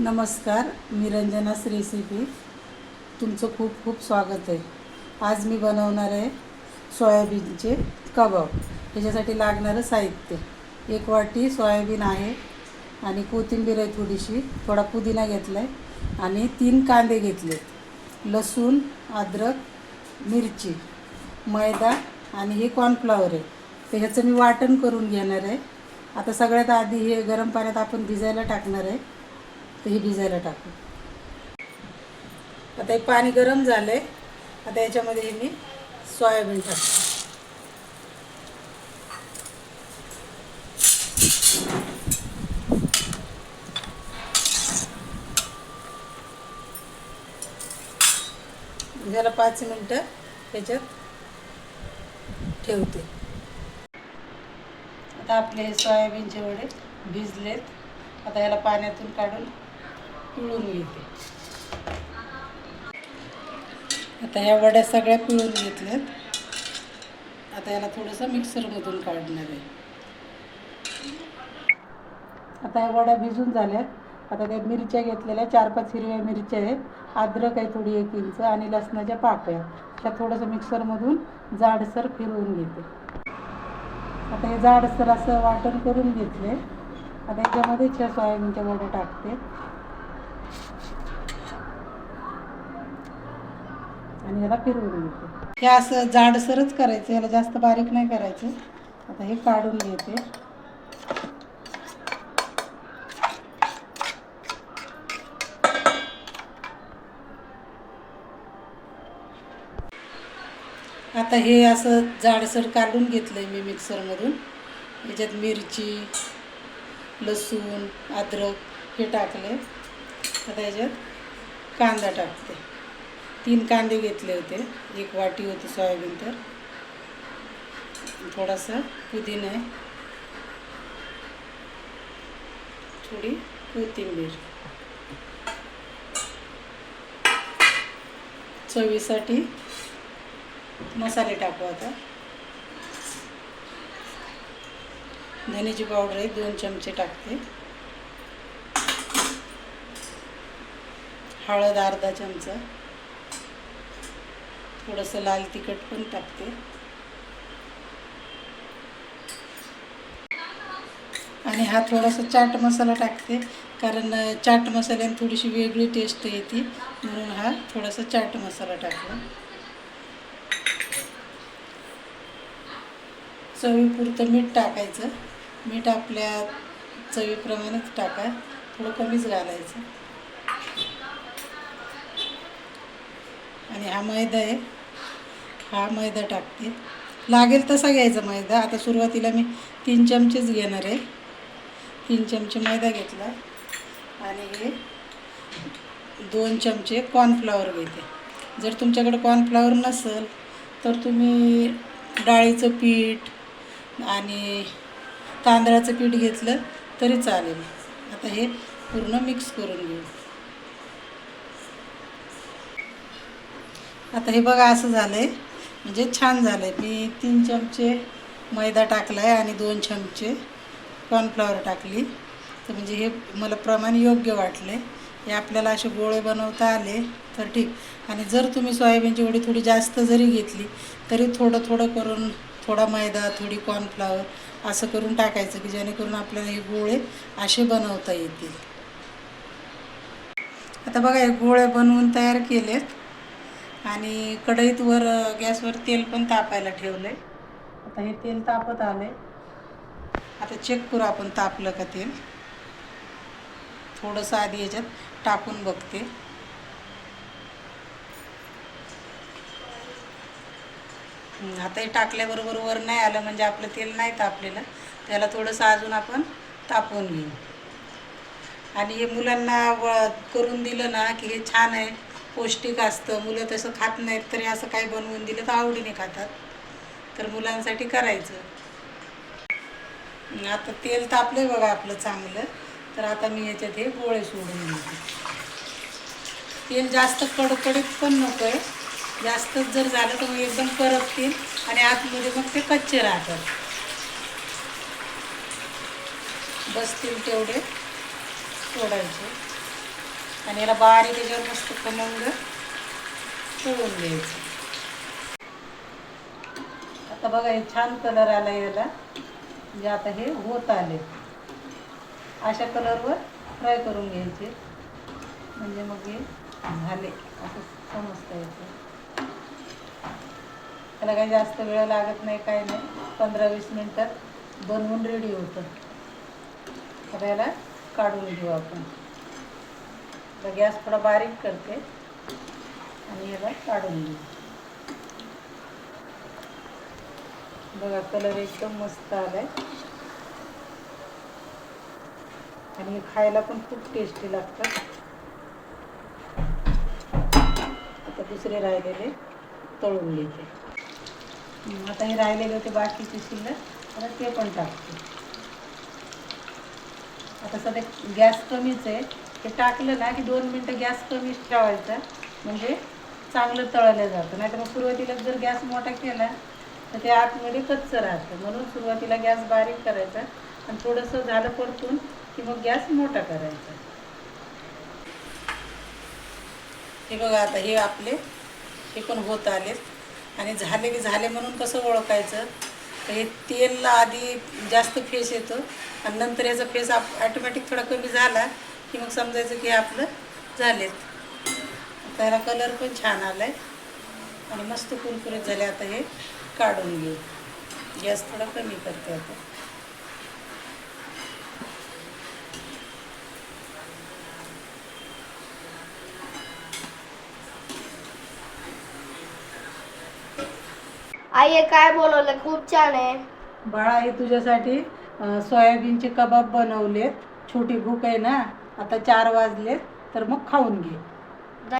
नमस्कार मी रंजनास रेसिपी तुमचं खूप खूप स्वागत आहे. आज मी बनवणार आहे सोयाबीनचे कबाब. त्याच्यासाठी लागणारं साहित्य. एक वाटी सोयाबीन आहे आणि कोथिंबीर आहे थोडीशी थोडा पुदिना घेतला आहे आणि तीन कांदे घेतले लसूण अद्रक मिरची मैदा आणि हे कॉर्नफ्लॉवर आहे. त्याच्याचं मी वाटण करून घेणार आहे. आता सगळ्यात आधी हे गरम पाण्यात आपण भिजायला टाकणार आहे. तर हे भिजायला टाकू. आता हे पाणी गरम झालं आहे आता याच्यामध्ये हे मी सोयाबीन टाकते. ह्याला पाच मिनटं त्याच्यात ठेवते. आता आपले सोयाबीनचे वडे भिजलेत. आता याला पाण्यातून काढून पिळून घेते आता ह्या वड्या सगळ्या पिळून घेतल्यात. आता याला थोडंसं मिक्सरमधून काढणार आहे. आता ह्या वड्या भिजून झाल्यात. आता त्या मिरच्या घेतलेल्या चार पाच हिरव्या मिरच्या आहेत. अद्रक आहे थोडी एक इंच आणि लसणाच्या पाकळ्या. त्या थोडंसं मिक्सरमधून जाडसर फिरवून घेते. आता हे जाडसर असं वाटण करून घेतले आता याच्यामध्ये छ सोयाबीनच्या वड्या टाकते. आणि याला फिरवून घेते हे असं जाडसरच करायचं याला जास्त बारीक नाही करायचं. आता हे काढून घेते. आता हे असं जाडसर काढून घेतलं आहे मी मिक्सरमधून. याच्यात मिरची लसूण अद्रक हे टाकले आता याच्यात कांदा टाकते. तीन कांदे घेतले होते. एक वाटी होती सोयाबीन तर. थोडासा पुदिना आहे. थोडी कोथिंबीर. चवीसाठी मसाले टाकू आता. धनेची पावडर आहे दोन चमचे टाकते. हळद अर्धा चमचा. थोडंसं लाल तिखट पण टाकते. आणि हा थोडासा चाट मसाला टाकते कारण चाट मसाल्याने थोडीशी वेगळी टेस्ट येते म्हणून हा थोडासा चाट मसाला टाकला. चवीपुरतं मीठ टाकायचं. मीठ आपल्या चवीप्रमाणेच टाका थोडं कमीच घालायचं. आणि हा मैदा आहे. हा मैदा टाकते. लागेल तसा घ्यायचा मैदा. आता सुरुवातीला मी तीन चमचेच घेणार आहे. तीन चमचे मैदा घेतला. आणि हे दोन चमचे कॉर्नफ्लॉवर घेते. जर तुमच्याकडे कॉर्नफ्लॉवर नसेल तर तुम्ही डाळीचं पीठ आणि तांदळाचं पीठ घेतलं तरी चालेल. आता हे पूर्ण मिक्स करून घेऊ. आता हे बघा असं झालं आहे म्हणजे छान झालं आहे मी तीन चमचे मैदा टाकला आहे आणि दोन चमचे कॉर्नफ्लॉवर टाकली. तर म्हणजे हे मला प्रमाण योग्य वाटले हे आपल्याला असे गोळे बनवता आले तर ठीक. आणि जर तुम्ही सोयाबीनची वडी थोडी जास्त जरी घेतली तरी थोडं थोडं करून थोडा मैदा थोडी कॉर्नफ्लॉवर असं करून टाकायचं की जेणेकरून आपल्याला हे गोळे असे बनवता येतील. आता बघा हे गोळे बनवून तयार केलेत. आणि कढईत वर गॅसवर तेल पण तापायला ठेवलं आहे आता हे तेल तापत आलं आहे आता चेक करू आपण तापलं का तेल. थोडंसं आधी याच्यात टाकून बघते. आता हे टाकल्याबरोबर वर नाही आलं म्हणजे आपलं तेल नाही तापलेलं. त्याला थोडंसं अजून आपण तापवून घेऊ. आणि हे मुलांना व करून दिलं ना की हे छान आहे. पौष्टिक असतं. मुलं तसं खात नाहीत तरी असं काही बनवून दिलं तर आवडीने खातात. तर मुलांसाठी करायचं. आता तेल तापलं बघा आपलं चांगलं. तर आता मी याच्यात हे गोळे सोडून घेते तेल जास्त कडकडीत पण नको आहे जास्तच जर झालं तर मग एकदम करपतील आणि आतमध्ये मग ते कच्चे राहतात. बसतील तेवढे सोडायचे. आणि याला बारीक त्याच्यावर मस्त कमंग तळून द्यायचं आता बघा हे छान कलर आला याला. म्हणजे आता हे होत आले. अशा कलरवर फ्राय करून घ्यायचे. म्हणजे मग हे झाले. असं समजता येतं त्याला काही जास्त वेळ लागत नाही काय नाही. पंधरा वीस मिनटात बनवून रेडी होतं. आता याला काढून घेऊ आपण. आता गॅस थोडा बारीक करते. आणि याला काढून घेऊ. बघा कलर एकदम मस्त आलाय. आणि हे खायला पण खूप टेस्टी लागतात. आता दुसरे राहिलेले तळून घेते. आता हे राहिलेले होते बाकीचे शिल्लक. आता ते पण टाकते. आता सध्या गॅस कमीच आहे. ते टाकलं ना की दोन मिनटं गॅस कमीच ठेवायचा. म्हणजे चांगलं तळलं जातं. नाहीतर मग सुरुवातीला जर गॅस मोठा केला तर ते आतमध्ये कच्चं राहतं. म्हणून सुरुवातीला गॅस बारीक करायचा आणि थोडंसं झालं परतून की मग गॅस मोठा करायचा. हे बघा आता हे आपले हे पण होत आलेत आणि झाले की झाले म्हणून कसं ओळखायचं? तर हे तेलला आधी जास्त फेस येतो आणि नंतर याचा फेस आप ॲटोमॅटिक थोडा कमी झाला की मग समजायचं की आपलं झालेत. त्याला कलर पण छान आला आहे आणि मस्त कुरकुरीत झाले. आता हे काढून घेऊ. गॅस थोडा कमी करते आता. आई हे काय बनवलं खूप छान आहे. बाळा हे तुझ्यासाठी सोयाबीनचे कबाब बनवलेत. छोटी भूक आहे ना. आता चार वाजलेत तर मग खाऊन घे.